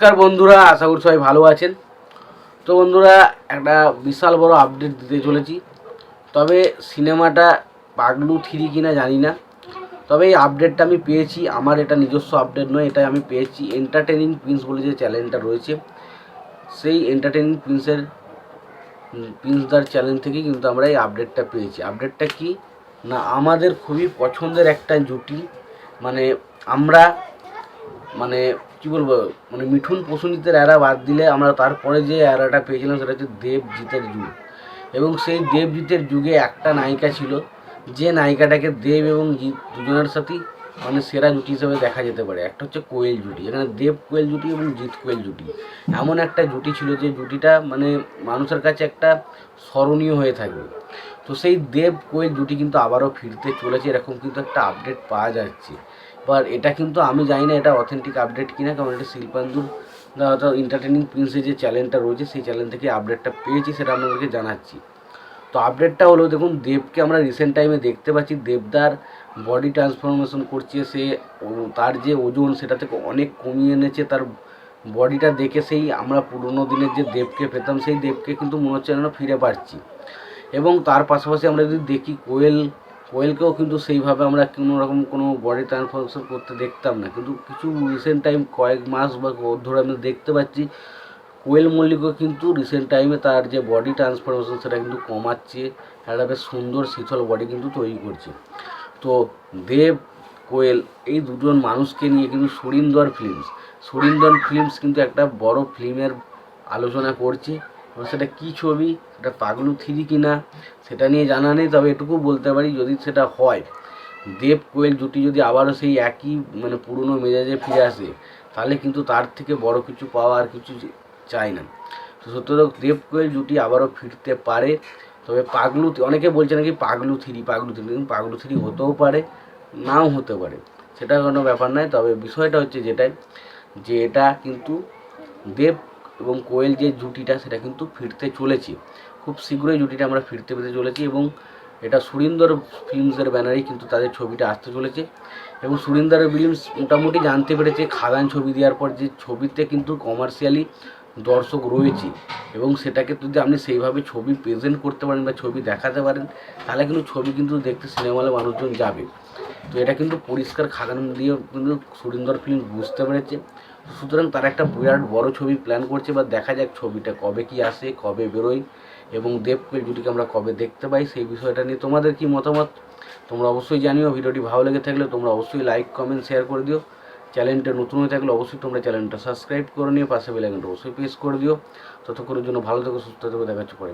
নমস্কার বন্ধুরা, আশা করি সবাই ভালো আছেন। তো বন্ধুরা, একটা বিশাল বড় আপডেট দিতে চলেছি। তবে সিনেমাটা পাগলু থ্রি কিনা জানি না। তবে এই আপডেটটা আমি পেয়েছি, আমার এটা নিজস্ব আপডেট নয় এটা আমি পেয়েছি। এন্টারটেনিং প্রিন্স বলে যে চ্যানেলটা রয়েছে, সেই এন্টারটেনিং প্রিন্সের প্রিন্সদার চ্যানেল থেকে কিন্তু আমরা এই আপডেটটা পেয়েছি। আপডেটটা কি? না, আমাদের খুবই পছন্দের একটা জুটি। মানে আমরা মানে কি বলব মানে মিঠুন প্রসূনিতের এরা বাদ দিলে আমরা তারপরে যে এরাটা পেয়েছিলাম সেটা হচ্ছে দেবজিতের যুগ। এবং সেই দেবজিতের যুগে একটা নায়িকা ছিল, যে নায়িকাটাকে দেব এবং জিৎ দুজনের সাথেই মানে সেরা জুটি হিসেবে দেখা যেতে পারে। একটা হচ্ছে কোয়েল জুটি, এখানে দেব কোয়েল জুটি এবং জিৎ কোয়েল জুটি। এমন একটা জুটি ছিল যে জুটিটা মানে মানুষের কাছে একটা স্মরণীয় হয়ে থাকবে। তো সেই দেব কোয়েল জুটি কিন্তু আবারও ফিরতে চলেছে, এরকম কিন্তু একটা আপডেট পাওয়া যাচ্ছে। এবার এটা কিন্তু আমি জানি না এটা অথেন্টিক আপডেট কিনা, কারণ এটা শিল্পাঞ্জুর এন্টারটেনিং প্রিন্সের যে চ্যানেলটা রয়েছে, সেই চ্যানেল থেকে আপডেটটা পেয়েছি, সেটা আপনাদেরকে জানাচ্ছি। তো আপডেটটা হলো, দেখুন, দেবকে আমরা রিসেন্ট টাইমে দেখতে পাচ্ছি, দেবদার বডি ট্রান্সফরমেশন করছে, সে তার যে ওজন, সেটা থেকে অনেক কমিয়ে এনেছে, তার বডিটা দেখে সেই আমরা পুরোনো দিনের যে দেবকে পেতাম, সেই দেবকে কিন্তু মনে হচ্ছে যেন ফিরে পাচ্ছি। এবং তার পাশাপাশি আমরা যদি দেখি কোয়েল কোয়েলকেও কিন্তু সেইভাবে আমরা কোনো রকম কোনো বডি ট্রান্সফরমেশন করতে দেখতাম না। কিন্তু কিছু রিসেন্ট টাইম কয়েক মাস বা ধরে আমরা দেখতে পাচ্ছি কোয়েল মল্লিকও কিন্তু রিসেন্ট টাইমে তার যে বডি ট্রান্সফরমেশন সেটা কিন্তু কমাচ্ছে, একটা বেশ সুন্দর শীতল বডি কিন্তু তৈরি করছে। তো দেব কোয়েল এই দুজন মানুষকে নিয়ে কিন্তু সুরিন্দর ফিল্মস সুরিন্দর ফিল্মস কিন্তু একটা বড় ফিল্মের আলোচনা করছে। সেটা কী ছবি? সেটা পাগলু থ্রি কিনা? সেটা নিয়ে জানা নেই, তবে এটুকু বলতে পারি যদি সেটা হয়। দেব কোয়েল জুটি যদি আবারও সেই একই মানে পুরনো মেজাজে ফিরে আসে, তাহলে কিন্তু তার থেকে বড় কিছু পাওয়া আর কিছু চাই না। তো সত্যি দেব কোয়েল জুটি আবারও ফিরতে পারে, তবে পাগলু অনেকে বলছে নাকি পাগলু থ্রি পাগলু থ্রি কিন্তু পাগলু থ্রি হতেও পারে, নাও হতে পারে। সেটা কোনো ব্যাপার নয়, তবে বিষয়টা হচ্ছে যেটাই, যে এটা কিন্তু দেব এবং কোয়েল যে জুটিটা সেটা কিন্তু ফিরতে চলেছে। খুব শীঘ্রই জুটিটা আমরা ফিরতে পেতে চলেছি এবং এটা সুরিন্দর ফিল্মসের ব্যানারেই কিন্তু তাদের ছবিটা আসতে চলেছে। এবং সুরিন্দর ফিল্মস মোটামুটি জানতে পেরেছে খাদান ছবি দেওয়ার পর যে ছবিতে কিন্তু কমার্শিয়ালি দর্শক রয়েছে এবং সেটাকে যদি আপনি সেইভাবে ছবি প্রেজেন্ট করতে পারেন বা ছবি দেখাতে পারেন, তাহলে কিন্তু ছবি কিন্তু দেখতে সিনেমা হলে মানুষজন যাবে। তো এটা কিন্তু পরিষ্কার খাদান দিয়ে কিন্তু সুরিন্দর ফিল্ম বুঝতে পেরেছে। সুতরাং তারা একটা বিরাট বড় ছবি প্ল্যান করছে বা দেখা যাক ছবিটা কবে কি আসে, কবে বেরোয় এবং দেবকে জুটিকে আমরা কবে দেখতে পাই সেই বিষয়টা নিয়ে তোমাদের কি মতামত? তোমরা অবশ্যই জানিও, ভিডিওটি ভালো লেগে থাকলে তোমরা অবশ্যই লাইক কমেন্ট শেয়ার করে দিও। চ্যানেলটা নতুন হয়ে থাকলে অবশ্যই তোমরা চ্যানেলটা সাবস্ক্রাইব করে নিও, পাশে বেলাইকনটা অবশ্যই প্রেস করে দিও। ততক্ষণের জন্য ভালো থেকো, সুস্থ থেকো দেখাচ্ছ পরে